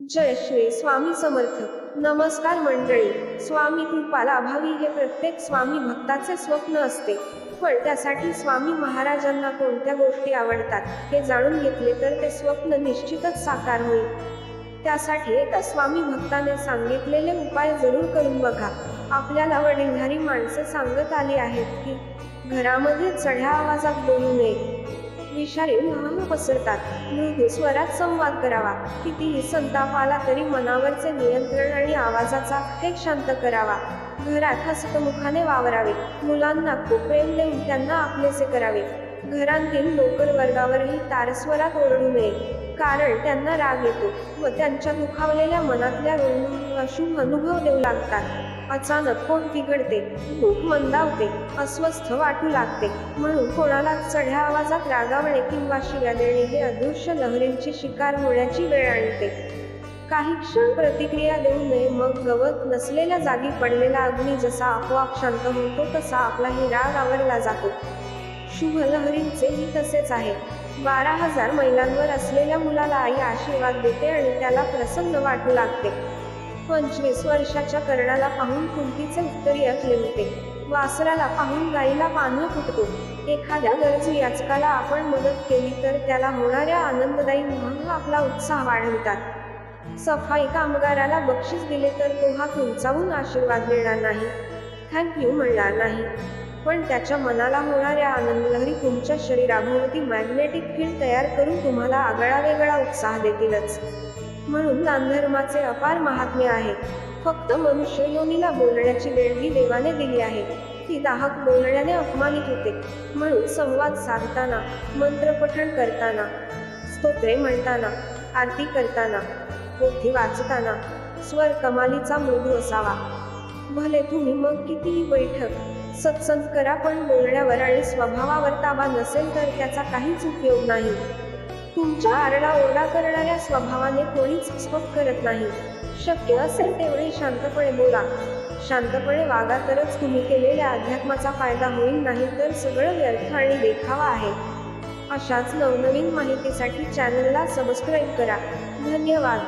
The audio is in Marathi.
जय श्री स्वामी समर्थ. नमस्कार मंडळी. स्वामी कृपाला अभावी हे प्रत्येक स्वामी भक्ताचे स्वप्न असते. पण त्यासाठी स्वामी महाराजांना कोणत्या गोष्टी आवडतात हे जाणून घेतले तर ते स्वप्न निश्चितच साकार होईल. त्यासाठी एका स्वामी भक्ताने सांगितलेले उपाय जरूर करून बघा. आपल्याला वडीलधारी माणसं सांगत आली आहेत की घरामध्ये चढ्या आवाजात बोलू नये. विषारी वाहन पसरतात. मृदू स्वरात संवाद करावा. कितीही संताप आला तरी मनावरचे नियंत्रण आणि आवाजाचा फेक शांत करावा. घरात हसतमुखाने वावरावे. मुलांना खूप प्रेम देऊन त्यांना आपलेसे करावे. घरांतील नोकर वर्गावरही तारस्वरात ओरडू नये. कारण त्यांना राग येतो व त्यांच्या दुखावलेल्या मनातल्या अशुभ अनुभव देऊ लागतात. अचानक कोण बिघडते? भूक मंदावते अस्वस्थ वाटू लागते. म्हणून कोणाला चढ्या आवाजात रागावणे किंवा शिव्या देणे हे अदृश्य लहरींची शिकार होण्याची वेळ आणते. काही क्षण प्रतिक्रिया देऊ नये मग गवत नसलेल्या जागी पडलेला अग्नी जसा आपोआप शांत होतो तसा आपलाही राग आवरला जातो. शुभ लहरींचेही तसेच आहे. बारा हजार मैलांवर असलेल्या मुलाला आई आशीर्वाद देते आणि त्याला प्रसन्न वाटू लागते. पंचवीस वर्षाच्या कर्णाला पाहून कुंतीचे उत्तरी लेवते वासराला पाहून गाईला पानं फुटतो. एखाद्या गरजू याचकाला आपण मदत केली तर त्याला होणाऱ्या आनंददायी म्हणून आपला उत्साह वाढवितात. सफाई कामगाराला बक्षीस दिले तर तो हा तुमचाहून आशीर्वाद मिळणार नाही. थँक्यू म्हणणार नाही. पण त्याच्या मनाला होणाऱ्या आनंदलहरी तुमच्या शरीराभोवती मॅग्नेटिक फील्ड तयार करून तुम्हाला आगळा वेगळा उत्साह देतीलच. म्हणून दानधर्माचे अपार महात्म्य आहे. फक्त मनुष्य योनीला बोलण्याची वेळ ही देवाने दिली आहे. ती दाहक बोलण्याने अपमानित होते. म्हणून संवाद साधताना मंत्रपठण करताना स्तोत्रे म्हणताना आरती करताना पोथी वाचताना स्वर कमालीचा मृदू असावा. भले तुम्ही मग कितीही बैठक सत्संग करा पण बोलण्यावर आणि स्वभावावर ताबा नसेल तर त्याचा काहीच उपयोग नाही. तुमच्या आरडा ओरडा करणाऱ्या स्वभावाने कोणीच स्पक करत नाही. शक्य असेल तेवढे शांतपणे बोला. शांतपणे वागा तरच तुम्ही केलेल्या अध्यात्माचा फायदा होईल नाही तर सगळं व्यर्थ आणि देखावा आहे. अशाच नवनवीन माहितीसाठी चॅनलला सबस्क्राईब करा. धन्यवाद.